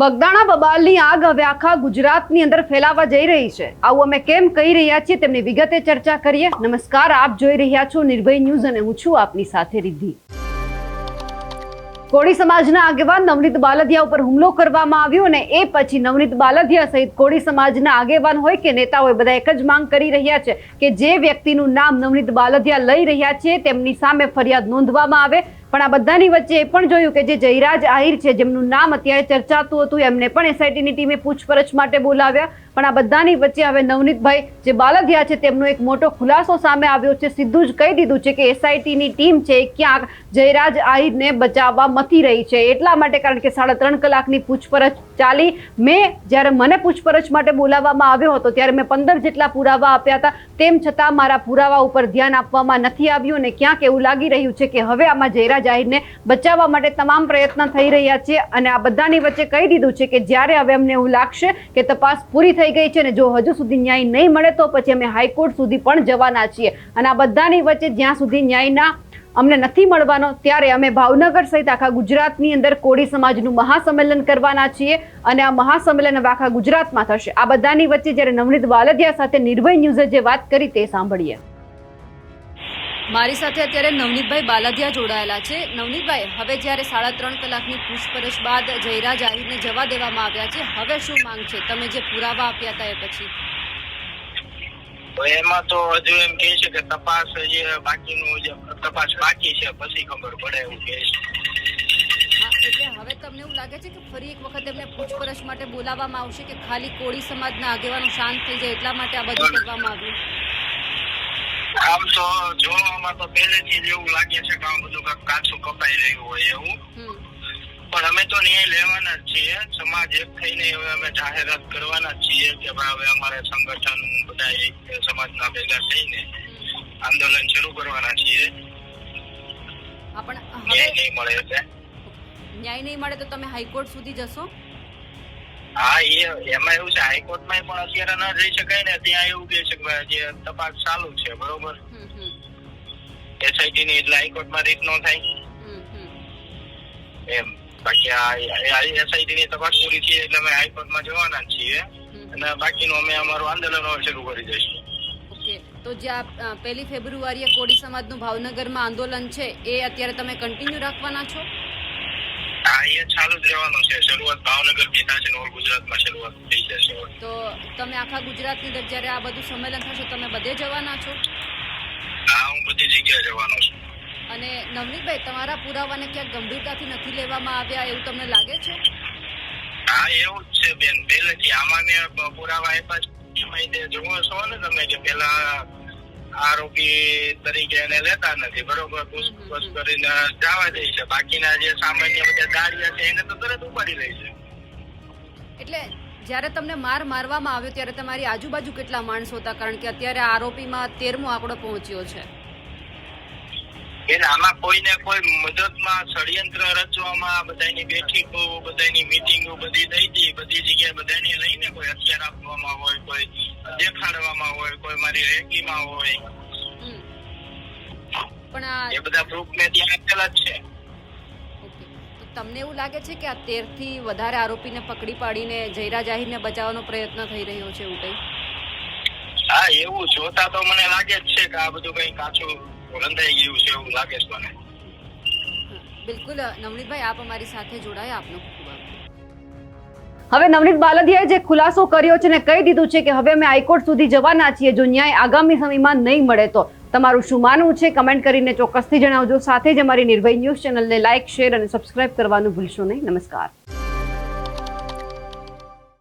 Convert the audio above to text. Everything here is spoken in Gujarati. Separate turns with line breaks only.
બગદાણા બબાલની આગ હવે આખા ગુજરાતની અંદર ફેલાવા જઈ રહી છે. આવું અમે કેમ કહી રહ્યા છીએ તેમની વિગતે ચર્ચા કરીએ. નમસ્કાર, આપ જોઈ રહ્યા છો નિર્ભય ન્યૂઝ અને હું છું આપની સાથે રિદ્ધિ. કોળી સમાજના આગેવાન નવનીત બાલદિયા ઉપર હુમલો કરવામાં આવ્યો અને એ પછી નવનીત બાલદિયા સહિત કોળી સમાજના આગેવાન હોય કે નેતા હોય બધા એક જ માંગ કરી રહ્યા છે કે જે વ્યક્તિનું નામ નવનીત બાલદિયા લઈ રહ્યા છે તેમની સામે ફરિયાદ નોંધવામાં આવે. પણ આ બધાની વચ્ચે એ પણ જોયું કે જે જયરાજ આહિર છે, જેમનું નામ અત્યારે ચર્ચાતું હતું, એમને પણ એસઆઈટીની ટીમે પૂછપરછ માટે બોલાવ્યા. પણ આ બધાની વચ્ચે હવે નવનીતભાઈ જે બાલધિયા છે, તેમનો એક મોટો ખુલાસો સામે આવ્યો છે. સીધું જ કહી દીધું છે કે એસઆઈટીની ટીમ છે ક્યાંક જયરાજ આહિરને બચાવવા મથી રહી છે. એટલા માટે કારણ કે સાડા ત્રણ કલાકની પૂછપરછ ચાલી. મેં જ્યારે મને પૂછપરછ માટે બોલાવવામાં આવ્યો હતો, ત્યારે મેં પંદર જેટલા પુરાવા આપ્યા હતા. તેમ છતાં મારા પુરાવા ઉપર ધ્યાન આપવામાં નથી આવ્યું અને ક્યાંક એવું લાગી રહ્યું છે કે હવે આમાં જયરાજ આહિરને બચાવવા માટે તમામ પ્રયત્ન થઈ રહ્યા છે અને આ બધાની વચ્ચે કહી દીધું છે કે જ્યારે હવે અમને એવું લાગશે કે તપાસ પૂરી થઈ ગઈ છે અને જો હજુ સુધી ન્યાય નહીં મળે તો પછી અમે હાઈકોર્ટ સુધી પણ જવાના છીએ. અને આ બધાની વચ્ચે જ્યાં સુધી ન્યાયના અમને નથી મળવાનો, ત્યારે અમે ભાવનગર સહિત આખા ગુજરાતની અંદર કોળી સમાજનું મહાસંમેલન કરવાના છીએ અને આ મહાસંમેલન આખા ગુજરાતમાં થશે. આ બધાની વચ્ચે જ્યારે નવનીત વાલદિયા સાથે નિર્ભય ન્યૂઝે જે વાત કરી તે સાંભળીએ. મારી સાથે અત્યારે નવનીતભાઈ બાલાધિયા જોડાયેલા છે. નવનીતભાઈ હવે જ્યારે સાડા ત્રણ કલાકની પૂછપરછ બાદ જયરાજ આહિરને જવા દેવામાં આવ્યા છે હવે શું માંગ છે? તમે જે પુરાવા આપ્યા હતા એ પછી.
એમાં તો હજુ એમ કે છે કે તપાસ જે બાકીનું જે તપાસ બાકી છે પછી ખબર પડે એવું કે છે.
એટલે હવે તમને એવું લાગે છે કે ફરી એક વખત એમને પૂછપરછ માટે બોલાવવામાં આવશે કે ખાલી કોળી સમાજના આગેવાનો શાંત થઈ જાય એટલા માટે આ બધું કરવામાં આવ્યું?
આમ તો જોવામાં તો પહેલેથી જ એવું લાગે છે કે આ બધું કાંઈક કાચું કપાઈ રહ્યું હોય એવું. પણ અમે તો ન્યાય લેવાના જ છીએ. સમાજ એક થઈને હવે અમે જાહેરાત કરવાના જ છીએ કે ભાઈ હવે અમારે સંગઠન બધા એક સમાજના ભેગા થઈને આંદોલન શરૂ કરવાના છીએ. ન્યાય નહીં મળે એટલે.
ન્યાય નહીં મળે તો તમે હાઈકોર્ટ સુધી જશો?
હા એ એમાં એવું છે હાઈકોર્ટમાં પણ અત્યારે ન જઈ શકાય ને ત્યાં એવું કહે છે કે જે તપાસ ચાલુ છે બરોબર?
હમ હમ.
એસઆઈટી ની એટલે હાઈકોર્ટમાં રીત ન થાય.
હમ હમ.
એમ બાકી આ એસઆઈટી ની તપાસ પૂરી થઈ એટલે અમે હાઈકોર્ટમાં જવાના છીએ. અને બાકીનું અમે અમારું આંદોલન શરૂ કરી દઈશું.
તો જે આ અ, પહેલી ફેબ્રુઆરીએ કોળી સમાજનું ભાવનગરમાં આંદોલન છે એ અત્યારે તમે કન્ટિન્યુ રાખવાના છો?
હા એ ચાલુ જ રહેવાનું છે. શરૂઆત ભાવનગરથી થશે ઓલ ગુજરાતમાં શરૂઆત થઈ જશે
તો તમે આખા ગુજરાતની અંદર જ્યારે આ બધું સંમેલન થશે તમે બધે જવાના છો?
હા હું બધી જગ્યાએ જવાનો છું.
અને નવનીતભાઈ તમારા પુરાવાને ક્યાંક ગંભીરતાથી નથી લેવામાં આવ્યા એવું તમને લાગે છે?
હા એવું જ છે બેન. પહેલેથી આમાં મેં પુરાવા આપ્યા છે. એમાં જોવો છો ને તમે કે પેલા આરોપી તરીકે એને લેતા નથી બરોબર? પૂછપરછ કરીને જવા દે છે. બાકીના જે સામાન્ય બધા દાળિયા છે એને તો તરત ઉપાડી લે છે.
એટલે જ્યારે તમને માર મારવામાં આવ્યો ત્યારે તમારી આજુબાજુ કેટલા માણસો હતા? કારણ કે અત્યારે આરોપીમાં તેરમો આંકડો પહોંચ્યો છે.
બેન આમાં કોઈને કોઈ મદદમાં ષડયંત્ર રચવામાં બધાની બેઠકો બધાની મિટિંગો બધી થઈ હતી બધી જગ્યાએ બધાને લઈને કોઈ હથિયાર આપવામાં હોય કોઈ દેખાડવામાં હોય કોઈ મારી રેકીમાં હોય.
પણ આ
એ બધા પ્રૂફ મેં ત્યાં આપેલા જ છે.
તો તમને એવું લાગે છે કે આ તેરથી વધારે આરોપીને પકડી પાડીને જયરાજ ને બચાવવાનો પ્રયત્ન થઈ રહ્યો છે એવું કઈ?
હા એવું જોતા તો મને લાગે જ છે કે આ બધું કઈ કાચું રંધાઈ ગયું છે એવું લાગે છે મને.
બિલકુલ નવનીતભાઈ આપ અમારી સાથે જોડાયા આપનો ખૂબ આભાર. હવે નવનીત બાલદિયાએ જે ખુલાસો કર્યો છે ને કહી દીધું છે કે હવે અમે હાઈકોર્ટ સુધી જવાના છીએ જો ન્યાય આગામી સમયમાં નહીં મળે તો. તમારું શું માનવું છે? કમેન્ટ કરીને ચોક્કસથી જણાવજો. સાથે જ અમારી નિર્ભય ન્યૂઝ ચેનલને લાઇક શેર અને સબસ્ક્રાઇબ કરવાનું ભૂલશો નહીં. નમસ્કાર.